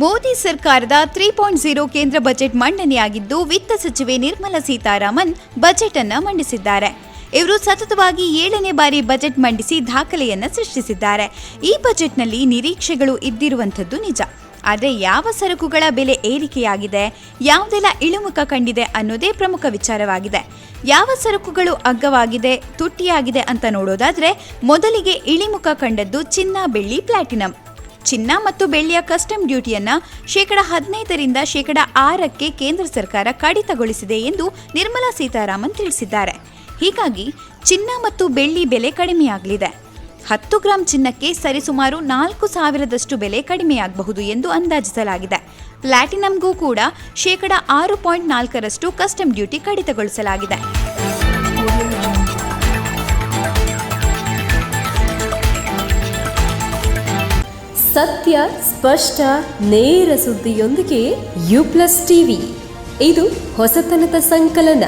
ಮೋದಿ ಸರ್ಕಾರದ three point zero ಕೇಂದ್ರ budget ಮಂಡನೆಯಾಗಿದ್ದು ವಿತ್ತ ಸಚಿವೆ ನಿರ್ಮಲಾ ಸೀತಾರಾಮನ್ ಬಜೆಟ್ ಅನ್ನು ಮಂಡಿಸಿದ್ದಾರೆ. ಇವರು ಸತತವಾಗಿ ಏಳನೇ ಬಾರಿ ಬಜೆಟ್ ಮಂಡಿಸಿ ದಾಖಲೆಯನ್ನು ಸೃಷ್ಟಿಸಿದ್ದಾರೆ. ಈ ಬಜೆಟ್ನಲ್ಲಿ ನಿರೀಕ್ಷೆಗಳು ಇದ್ದಿರುವಂಥದ್ದು ನಿಜ. ಆದರೆ ಯಾವ ಸರಕುಗಳ ಬೆಲೆ ಏರಿಕೆಯಾಗಿದೆ? ಯಾವುದೆಲ್ಲ ಇಳಿಮುಖ ಕಂಡಿದೆ ಅನ್ನೋದೇ ಪ್ರಮುಖ ವಿಚಾರವಾಗಿದೆ. ಯಾವ ಸರಕುಗಳು ಅಗ್ಗವಾಗಿದೆ, ತುಟ್ಟಿಯಾಗಿದೆ ಅಂತ ನೋಡೋದಾದರೆ, ಮೊದಲಿಗೆ ಇಳಿಮುಖ ಕಂಡದ್ದು ಚಿನ್ನ ಬೆಳ್ಳಿ ಪ್ಲಾಟಿನಂ. ಚಿನ್ನ ಮತ್ತು ಬೆಳ್ಳಿಯ ಕಸ್ಟಮ್ ಡ್ಯೂಟಿಯನ್ನ ಶೇಕಡ ಹದಿನೈದರಿಂದ ಶೇಕಡ ಆರಕ್ಕೆ ಕೇಂದ್ರ ಸರ್ಕಾರ ಕಡಿತಗೊಳಿಸಿದೆ ಎಂದು ನಿರ್ಮಲಾ ಸೀತಾರಾಮನ್ ತಿಳಿಸಿದ್ದಾರೆ. ಹೀಗಾಗಿ ಚಿನ್ನ ಮತ್ತು ಬೆಳ್ಳಿ ಬೆಲೆ ಕಡಿಮೆಯಾಗಲಿದೆ. ಹತ್ತು ಗ್ರಾಂ ಚಿನ್ನಕ್ಕೆ ಸರಿಸುಮಾರು ನಾಲ್ಕು ಸಾವಿರದಷ್ಟು ಬೆಲೆ ಕಡಿಮೆಯಾಗಬಹುದು ಎಂದು ಅಂದಾಜಿಸಲಾಗಿದೆ. ಪ್ಲಾಟಿನಂಗೂ ಕೂಡ ಶೇಕಡ ಆರು ಪಾಯಿಂಟ್ ನಾಲ್ಕರಷ್ಟು ಕಸ್ಟಮ್ ಡ್ಯೂಟಿ ಕಡಿತಗೊಳಿಸಲಾಗಿದೆ. ಸತ್ಯ, ಸ್ಪಷ್ಟ, ನೇರ ಸುದ್ದಿಯೊಂದಿಗೆ ಯು ಪ್ಲಸ್ ಟಿವಿ. ಇದು ಹೊಸತನದ ಸಂಕಲನ.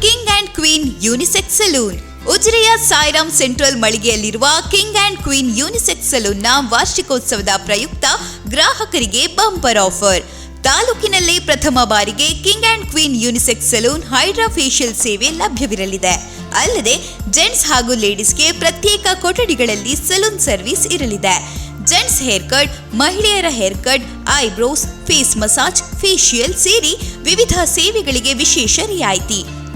King and Queen Unisex Salon. ಉಜಿರೆಯ Sairam central ಮಳಿಗೆಯಲ್ಲಿರುವ ಕಿಂಗ್ ಅಂಡ್ ಕ್ವೀನ್ ಯೂನಿಸೆಕ್ಸ್ ಸಲೂನ್ನ ವಾರ್ಷಿಕೋತ್ಸವದ ಪ್ರಯುಕ್ತ ಗ್ರಾಹಕರಿಗೆ ಬಂಪರ್ ಆಫರ್. ತಾಲೂಕಿನಲ್ಲೇ ಪ್ರಥಮ ಬಾರಿಗೆ King and Queen Unisex Salon hydra facial ಸೇವೆ ಲಭ್ಯವಿರಲಿದೆ. ಅಲ್ಲದೆ ಜೆಂಟ್ಸ್ ಹಾಗೂ ಲೇಡೀಸ್ಗೆ ಪ್ರತ್ಯೇಕ ಕೊಠಡಿಗಳಲ್ಲಿ ಸಲೂನ್ ಸರ್ವಿಸ್ ಇರಲಿದೆ. ಜೆಂಟ್ಸ್ ಹೇರ್ ಕಟ್, ಮಹಿಳೆಯರ haircut, eyebrows, face massage, facial ಸೇರಿ ವಿವಿಧ ಸೇವೆಗಳಿಗೆ ವಿಶೇಷ ರಿಯಾಯಿತಿ.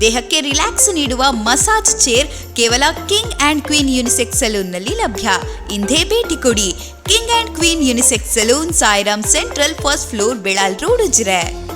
ದೇಹಕ್ಕೆ ರಿಲ್ಯಾಕ್ಸ್ ನೀಡುವ ಮಸಾಜ್ ಚೇರ್ ಕೇವಲ ಕಿಂಗ್ ಅಂಡ್ ಕ್ವೀನ್ ಯೂನಿಸೆಕ್ಸ್ ಸಲೂನ್ನಲ್ಲಿ ಲಭ್ಯ. ಇಂದೇ ಭೇಟಿ ಕೊಡಿ. King and Queen Unisex Salon, Sairam Central, first floor Belal road, Ujire.